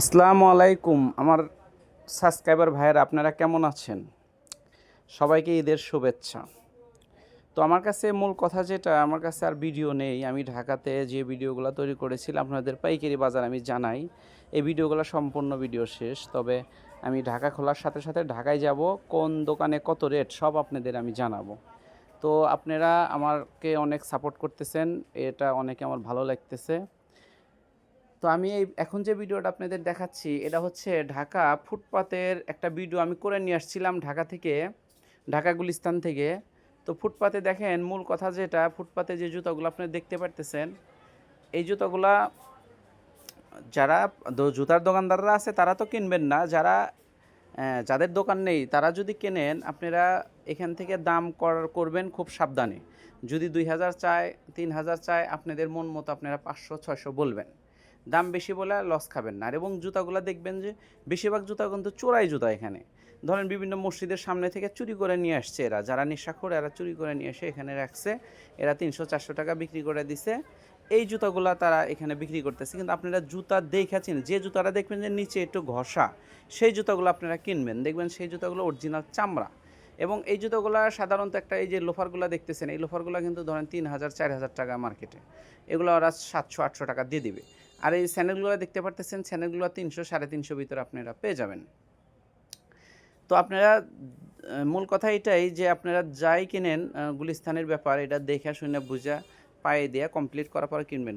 আসসালামু আলাইকুম, আমার সাবস্ক্রাইবার ভাইয়েরা, আপনারা কেমন আছেন? সবাইকে ঈদের শুভেচ্ছা। তো আমার কাছে মূল কথা যেটা, আমার কাছে আর ভিডিও নেই। আমি ঢাকাতে যে ভিডিওগুলো তৈরি করেছিলাম, আপনাদের পাইকারি বাজার আমি জানাই। এই ভিডিওগুলো সম্পূর্ণ ভিডিও শেষ, তবে আমি ঢাকা খোলার সাথে সাথে ঢাকায় যাব, কোন দোকানে কত রেট, সব আপনাদের আমি জানাব। তো আপনারা আমাকে অনেক সাপোর্ট করতেছেন, এটা অনেকে আমার ভালো লাগতেছে। তো আমি এই, এখন যে ভিডিওটা আপনাদের দেখাচ্ছি, এটা হচ্ছে ঢাকা ফুটপাতের একটা ভিডিও আমি করে নিয়ে আসছিলাম ঢাকা থেকে, ঢাকা গুলিস্তান থেকে। তো ফুটপাতে দেখেন, মূল কথা যেটা, ফুটপাতে যে জুতাগুলো আপনি দেখতে পারতেছেন, এই জুতাগুলা যারা জুতার দোকানদাররা আছে, তারা তো কিনবেন না। যারা যাদের দোকান নেই, তারা যদি কেনেন, আপনারা এখান থেকে দাম কর, করবেন খুব সাবধানে। যদি দুই হাজার চায়, তিন হাজার চায়, আপনাদের মন মতো আপনারা পাঁচশো, ছয়শো বলবেন। দাম বেশি বলে লস খাবেন না। আর এবং জুতাগুলো দেখবেন যে বেশিরভাগ জুতা কিন্তু চোরাই জুতা এখানে। ধরেন বিভিন্ন মসজিদের সামনে থেকে চুরি করে নিয়ে আসছে এরা। যারা নেশাখোর এরা চুরি করে নিয়ে এসে এখানে রাখছে। এরা তিনশো চারশো টাকা বিক্রি করে দিছে। এই জুতাগুলো তারা এখানে বিক্রি করতেছে। কিন্তু আপনারা জুতা দেখেছেন যে জুতাটা দেখবেন যে নিচে একটু ঘষা, সেই জুতাগুলো আপনারা কিনবেন। দেখবেন সেই জুতাগুলো অরিজিনাল চামড়া। এবং এই জুতোগুলো সাধারণত একটা এই যে লোফারগুলো দেখতেছেন, এই লোফারগুলো কিন্তু ধরেন তিন হাজার, চার হাজার টাকা মার্কেটে এগুলো ওরা সাতশো, আটশো টাকা দিয়ে দিবে। আর এই চ্যানেলগুলো দেখতে পারতেছেন, চ্যানেলগুলো তিনশো, সাড়ে তিনশো ভিতরে আপনারা পেয়ে যাবেন। তো আপনারা মূল কথা এটাই যে আপনারা যাই কিনেন গুলিস্থানের ব্যাপার, এটা দেখে শুনে বুঝা পায়ে দিয়ে কমপ্লিট করার পরে কিনবেন।